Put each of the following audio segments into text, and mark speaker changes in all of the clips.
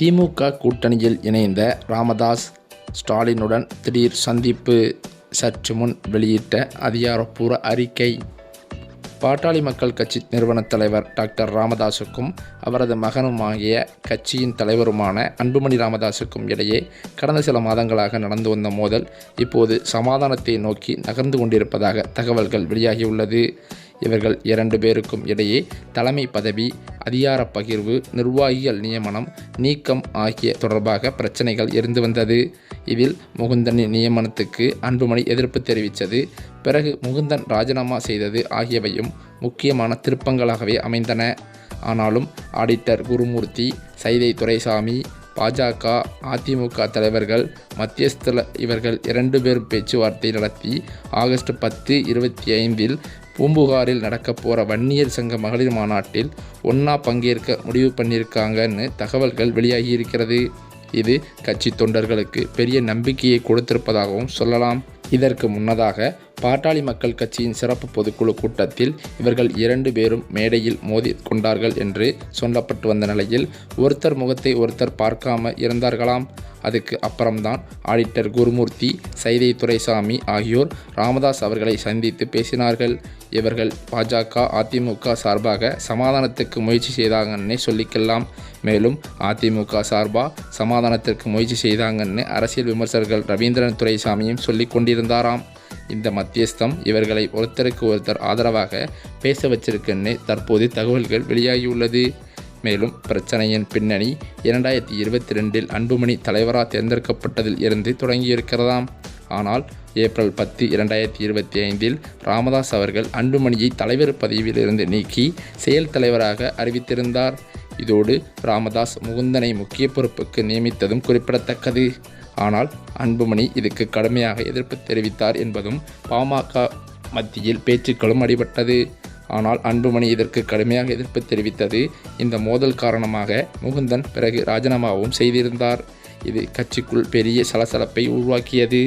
Speaker 1: திமுக கூட்டணியில் இணைந்த ராமதாஸ் ஸ்டாலினுடன் திடீர் சந்திப்பு சற்று முன் வெளியிட்ட அதிகாரப்பூர்வ அறிக்கை. பாட்டாளி மக்கள் கட்சி நிறுவனத் தலைவர் டாக்டர் ராமதாஸுக்கும் அவரது மகனுமாகிய கட்சியின் தலைவருமான அன்புமணி ராமதாஸுக்கும் இடையே கடந்த சில மாதங்களாக நடந்து வந்த மோதல் இப்போது சமாதானத்தை நோக்கி நகர்ந்து கொண்டிருப்பதாக தகவல்கள் வெளியாகியுள்ளது. இவர்கள் இரண்டு பேருக்கும் இடையே தலைமை பதவி அதிகார பகிர்வு நிர்வாகிகள் நியமனம் நீக்கம் ஆகிய தொடர்பாக பிரச்சனைகள் இருந்து வந்தது. இதில் முகுந்தனின் நியமனத்துக்கு அன்புமணி எதிர்ப்பு தெரிவித்தது. பிறகு முகுந்தன் ராஜினாமா செய்தது ஆகியவையும் முக்கியமான திருப்பங்களாகவே அமைந்தன. ஆனாலும் ஆடிட்டர் குருமூர்த்தி சைதை துரைசாமி பாஜக அதிமுக தலைவர்கள் மத்தியஸ்தல இவர்கள் இரண்டு பேரும் பேச்சுவார்த்தை நடத்தி ஆகஸ்ட் பத்து இருபத்தி ஐந்தில் பூம்புகாரில் நடக்கப் போகிற வன்னியர் சங்க மகளிர் மாநாட்டில் ஒன்றா பங்கேற்க முடிவு பண்ணியிருக்காங்கன்னு தகவல்கள் வெளியாகி இருக்கிறது. இது கட்சி தொண்டர்களுக்கு பெரிய நம்பிக்கையை கொடுத்திருப்பதாகவும் சொல்லலாம். இதற்கு முன்னதாக பாட்டாளி மக்கள் கட்சியின் சிறப்பு பொதுக்குழு கூட்டத்தில் இவர்கள் இரண்டு பேரும் மேடையில் மோதி கொண்டார்கள் என்று சொல்லப்பட்டு வந்த நிலையில் ஒருத்தர் முகத்தை ஒருத்தர் பார்க்காம இருந்தார்களாம். அதுக்கு அப்புறம்தான் ஆடிட்டர் குருமூர்த்தி சைதை துரைசாமி ஆகியோர் ராமதாஸ் அவர்களை சந்தித்து பேசினார்கள். இவர்கள் பாஜக அதிமுக சார்பாக சமாதானத்துக்கு முயற்சி செய்தாங்கன்னே சொல்லிக்கலாம். மேலும் அதிமுக சார்பாக சமாதானத்திற்கு முயற்சி செய்தாங்கன்னு அரசியல் விமர்சகர்கள் ரவீந்திரன் துரைசாமியும் சொல்லிக் கொண்டிருந்தாராம் இந்த மத்தியஸ்தம் இவர்களை ஒருத்தருக்கு ஒருத்தர் ஆதரவாக பேச வச்சிருக்குன்னு தற்போது தகவல்கள் வெளியாகியுள்ளது. மேலும் பிரச்சனையின் பின்னணி இரண்டாயிரத்தி இருபத்தி ரெண்டில் அன்புமணி தலைவராக தேர்ந்தெடுக்கப்பட்டதில் இருந்து தொடங்கியிருக்கிறதாம். ஆனால் ஏப்ரல் பத்து இரண்டாயிரத்தி இருபத்தி ஐந்தில் ராமதாஸ் அவர்கள் அன்புமணியை தலைவர் பதவியிலிருந்து நீக்கி செயல் தலைவராக அறிவித்திருந்தார். இதோடு ராமதாஸ் முகுந்தனை முக்கிய பொறுப்புக்கு நியமித்ததும் குறிப்பிடத்தக்கது. ஆனால் அன்புமணி இதுக்கு கடுமையாக எதிர்ப்பு தெரிவித்தார் என்பதும் பாமக மத்தியில் பேச்சுக்களும் அடிபட்டது. ஆனால் அன்புமணி இதற்கு கடுமையாக எதிர்ப்பு தெரிவித்தது இந்த மோதல் காரணமாக முகுந்தன் பிறகு ராஜினாமாவும் செய்திருந்தார். இது கட்சிக்குள் பெரிய சலசலப்பை உருவாக்கியது.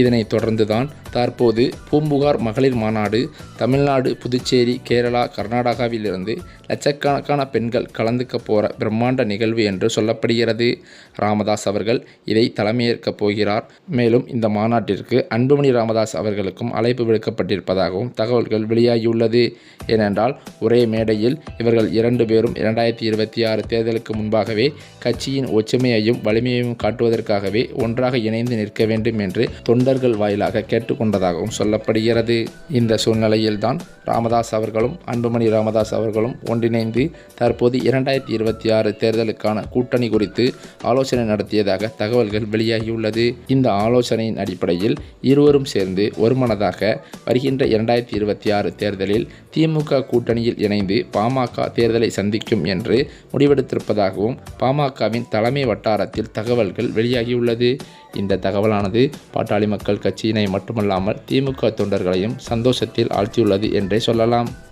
Speaker 1: இதனைத் தொடர்ந்துதான் தற்போது பூம்புகார் மகளிர் மாநாடு தமிழ்நாடு புதுச்சேரி கேரளா கர்நாடகாவிலிருந்து லட்சக்கணக்கான பெண்கள் கலந்துக்க போகிற பிரம்மாண்ட நிகழ்வு என்று சொல்லப்படுகிறது. ராமதாஸ் அவர்கள் இதை தலைமையேற்கப் போகிறார். மேலும் இந்த மாநாட்டிற்கு அன்புமணி ராமதாஸ் அவர்களுக்கும் அழைப்பு விடுக்கப்பட்டிருப்பதாகவும் தகவல்கள் வெளியாகியுள்ளது. ஏனென்றால் ஒரே மேடையில் இவர்கள் இரண்டு பேரும் இரண்டாயிரத்தி இருபத்தி ஆறு தேர்தலுக்கு முன்பாகவே கட்சியின் ஒற்றுமையையும் வலிமையையும் காட்டுவதற்காகவே ஒன்றாக இணைந்து நிற்க வேண்டும் என்று தொண்டர்கள் வாயிலாக கேட்டு கொண்டதாகவும் சொல்லப்படுகிறது. இந்த சூழ்நிலையில்தான் ராமதாஸ் அவர்களும் அன்புமணி ராமதாஸ் அவர்களும் ஒன்றிணைந்து தற்போது இரண்டாயிரத்தி இருபத்தி ஆறு தேர்தலுக்கான கூட்டணி குறித்து ஆலோசனை நடத்தியதாக தகவல்கள் வெளியாகியுள்ளது. இந்த ஆலோசனையின் அடிப்படையில் இருவரும் சேர்ந்து ஒருமனதாக வருகின்ற இரண்டாயிரத்தி இருபத்தி ஆறு தேர்தலில் திமுக கூட்டணியில் இணைந்து பாமக தேர்தலை சந்திக்கும் என்று முடிவெடுத்திருப்பதாகவும் பாமகவின் தலைமை வட்டாரத்தில் தகவல்கள் வெளியாகியுள்ளது. இந்த தகவலானது பாட்டாளி மக்கள் கட்சியினை மட்டுமல்லாமல் திமுக தொண்டர்களையும் சந்தோஷத்தில் ஆழ்த்தியுள்ளது என்றே சொல்லலாம்.